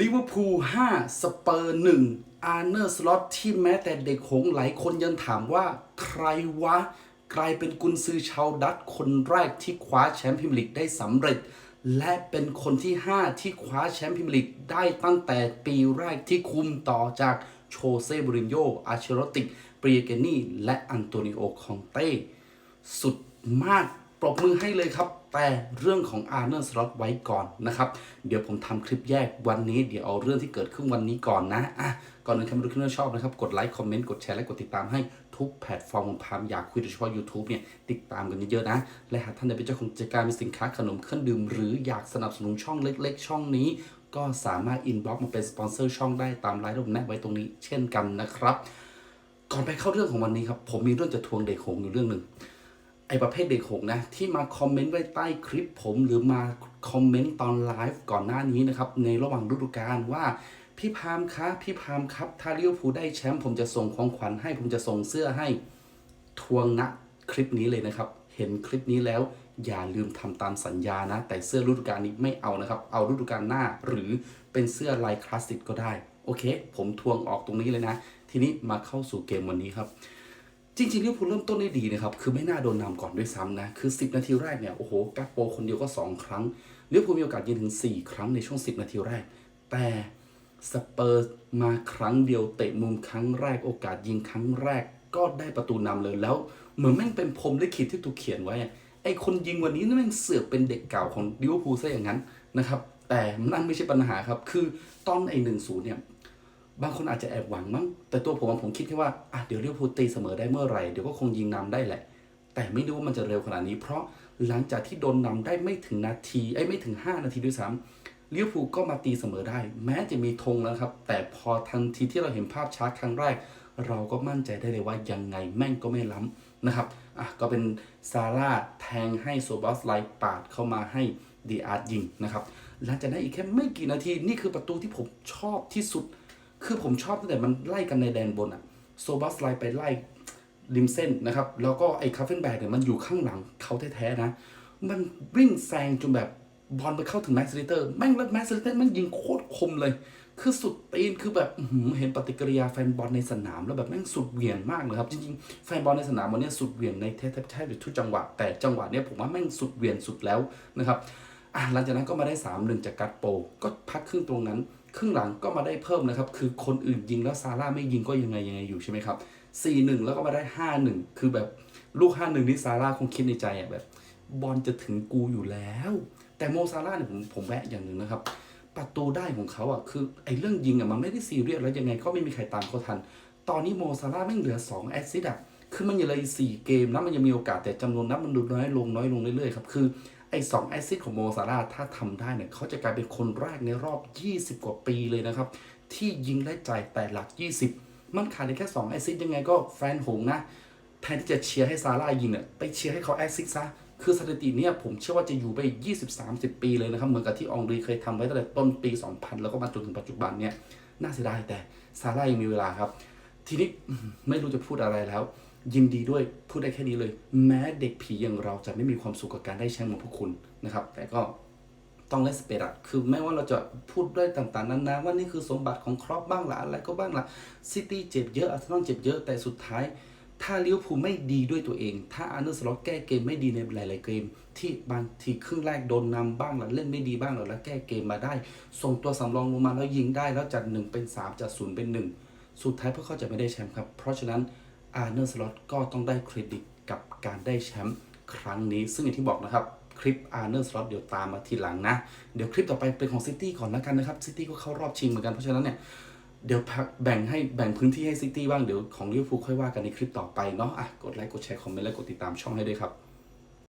ลิเวอร์พูล5สเปอร์1อาร์เนอร์สล็อตที่แม้แต่เด็กหงหลายคนยังถามว่าใครวะ กลายเป็นกุนซือชาวดัตคนแรกที่คว้าแชมป์พรีเมียร์ลีกได้สำเร็จ และเป็นคนที่ 5 ที่คว้าแชมป์พรีเมียร์ลีกได้ตั้งแต่ปีแรกที่คุมต่อจากโชเซ่บรินโยอาเชโรติกเปรียเกนี่ และอันโตนิโอคองเต้ สุดมาก ปรบมือให้เลยครับ แต่เรื่องของอาร์เนอร์สล็อตไว้ก่อนนะครับ เดี๋ยวผมทำคลิปแยกวันนี้ เดี๋ยวเอาเรื่องที่เกิดขึ้นวันนี้ก่อนนะอะก่อนอื่นใครมาดูคลิปแล้ชอบนะครับ กดไลค์ คอมเมนต์ กดแชร์ และกดติดตามให้ทุกแพลตฟอร์มของพามอยากคุยโดยเฉพาะ YouTube เนี่ย ติดตามกันเยอะๆนะ และหากท่านใดเป็นเจ้าของกิจการมีสินค้าขนมเครื่องดื่ม หรืออยากสนับสนุนช่องเล็ก ๆ ช่องนี้ ก็สามารถอินบ็อกซ์มาเป็นสปอนเซอร์ช่องได้ตามไลน์ที่ผมแนบไว้ตรงนี้เช่นกันนะครับ ก่อนไปเข้าเรื่องของวันนี้ครับผมมีเรื่องจะทวงเด็กหงอยู่เรื่องหนึ่ง ไอประเภทเด็กหงนะที่มาคอมเมนต์ไว้ใต้คลิปผมหรือมาคอมเมนต์ตอนไลฟ์ก่อนหน้านี้นะครับในระหว่างฤดูกาลว่า พี่พามคะพี่พามครับ ถ้าเลิเวอร์พูลได้แชมป์ผมจะส่งของขวัญให้ผมจะส่งเสื้อให้ทวงณคลิปนี้เลยนะครับ เห็นคลิปนี้แล้ว อย่าลืมทำตามสัญญานะ แต่เสื้อฤดูกาลนี้ไม่เอานะครับ เอาฤดูกาลหน้าหรือเป็นเสื้อลายคลาสสิกก็ได้โอเค ผมทวงออกตรงนี้เลยนะ ทีนี้มาเข้าสู่เกมวันนี้ครับ จริงๆลิเวอร์พูลเริ่มต้นได้ดีนะครับ คือไม่น่าโดนนำก่อนด้วยซ้ำนะ คือ 10 นาทีแรกเนี่ย โอ้โห กัปโปคนเดียวก็ 2 ครั้งลิเวอร์พูลมีโอกาสยิงถึง 4 ครั้งในช่วง 10 นาทีแรก แต่สเปอร์มาครั้งเดียวเตะมุมครั้งแรกโอกาสยิงครั้งแรกก็ได้ประตูนำเลยแล้ว เหมือนแม่งเป็นพรมลิขิตที่ถูกเขียนไว้ไอคนยิงวันนี้นั่นแม่งเสือกเป็นเด็กเก่าของลิเวอร์พูลซะอย่างนั้นนะครับแต่นั่นไม่ใช่ปัญหาครับ คือตอนไอหนึ่งศูนย์เนี่ย บางคนอาจจะแอบหวังมั้ง แต่ตัวผมผมคิดแค่ว่าอะเดี๋ยวลิเวอร์พูตีเสมอได้เมื่อไหร่เดี๋ยวก็คงยิงนำได้แหละ แต่ไม่รู้ว่ามันจะเร็วขนาดนี้ เพราะหลังจากที่โดนนำได้ไม่ถึงนาทีไอ้ยไม่ถึง 5 นาทีด้วยซ้ำเลิเวอร์พูก็มาตีเสมอได้ แม้จะมีธงแล้วครับ แต่พอทันทีที่เราเห็นภาพช้าครั้งแรก เราก็มั่นใจได้เลยว่ายังไงแม่งก็ไม่ล้ำนะครับอะก็เป็นซาร่าแทงให้โซบอสไลปาดเข้ามาให้ดีอาร์ยิงนะครับหลังจากนั้นอีกแค่ไม่กี่นาทีนี่คือประตูที่ผมชอบที่สุด คือผมชอบตั้งแต่มันไล่กันในแดนบนอะโซบัสไลไปไล่ริมเส้นนะครับ แล้วก็ไอ้คาเฟนแบกเนี่ยมันอยู่ข้างหลังเขาแท้ๆนะ มันวิ่งแซงจนแบบบอลไปเข้าถึงแม็กซ์ลิเตอร์แม่งแล้วแม็กซ์ลิเตอร์ม่งยิงโคตรคมเลย คือสุดตีนคือแบบเห็นปฏิกิริยาแฟนบอลในสนามแล้วแบบแม่งสุดเหวี่ยงมากเลยครับ จริงๆ แฟนบอลในสนามวันเนี้ยสุดเหวี่ยงในแทบแทบทุกจังหวะแต่จังหวะเนี้ยผมว่าแม่งสุดเหวี่ยงสุดแล้วนะครับหลังจากนั้นก็มาได้3 1จากกัตโป ก็พักครึ่งตรงนั้น ครึ่งหลังก็มาได้เพิ่มนะครับ คือคนอื่นยิงแล้วซาร่าไม่ยิงก็ยังไงยังไงอยู่ใช่ไหมครับ4 1แล้วก็มาได้5 1คือแบบลูก5 1นี่ซาร่าคงคิดในใจอะแบบ บอลจะถึงกูอยู่แล้ว แต่โมซาร่าเนี่ยผมผมแวะอย่างหนึ่งนะครับ ประตูได้ของเขาอะคือไอ้เรื่องยิงอะมันไม่ได้ซีเรียสแล้วยังไงก็ไม่มีใครตามเขาทัน ตอนนี้โมซาร่าไม่เหลือ2แอสซิสต์อะคือมันยังเลย4เกมนะมันยังมีโอกาสแต่จำนวนนัดมันดูน้อยลงน้อยลงเรื่อยๆครับคือ ไอ้สองแอซิสต์ของโมซาร่าถ้าทำได้เนี่ยเขาจะกลายเป็นคนแรกในรอบ 20 กว่าปีเลยนะครับ ที่ยิงและจ่ายแต่หลัก 20 มันขาดแค่ 2 แอซิสต์ยังไงก็แฟนหงนะ แทนที่จะเชียร์ให้ซาร่ายิงเนี่ยไปเชียร์ให้เขาแอซิสต์ซะคือสถิติเนี่ยผมเชื่อว่าจะอยู่ไป 20-30 ปีเลยนะครับ เหมือนกับที่อองรีเคยทำไว้ตั้งแต่ต้นปี 2000 แล้วก็มาจนถึงปัจจุบันเนี่ยน่าเสียดายแต่ซาร่ายังมีเวลาครับ ทีนี้ไม่รู้จะพูดอะไรแล้ว ยินดีด้วยพูดได้แค่นี้เลย แม้เด็กผีอย่างเราจะไม่มีความสุขกับการได้แชมป์เหมือนพวกคุณนะครับ แต่ก็ต้องเลสเปดอะคือไม่ว่าเราจะพูดด้วยต่างๆนั้นนะว่านี่คือสมบัติของครอปบ้างละอะไรก็บ้างละซิตี้เจ็บเยอะอาร์เซนอลเจ็บเยอะแต่สุดท้าย ถ้าลิเวอร์พูลไม่ดีด้วยตัวเอง ถ้าอาร์เนอร์สล็อตแก้เกมไม่ดีในหลาย ๆ เกม ที่บางทีครึ่งแรกโดนนำบ้างละเล่นไม่ดีบ้างละแล้วแก้เกมมาได้ ส่งตัวสำรองลงมาแล้วยิงได้แล้วจากหนึ่งเป็นสามจากศูนย์เป็นหนึ่ง สุดท้ายพวกเขาจะไม่ได้แชมป์ครับ เพราะฉะนั้นอาร์เนอร์สล็อตก็ต้องได้เครดิตกับการได้แชมป์ครั้งนี้ ซึ่งอย่างที่บอกนะครับ คลิปอาร์เนอร์สล็อตเดี๋ยวตามมาทีหลังนะ เดี๋ยวคลิปต่อไปเป็นของซิตี้ก่อนแล้วกันนะครับซิตี้ก็เข้ารอบชิงเหมือนกันเพราะฉะนั้นเนี่ยเดี๋ยวแบ่งให้แบ่งพื้นที่ให้ซิตี้บ้างเดี๋ยวของลิเวอร์พูลค่อยว่ากันในคลิปต่อไปเนาะอะกดไลค์กดแชร์คอมเมนต์และกดติดตามช่องให้ด้วยครับ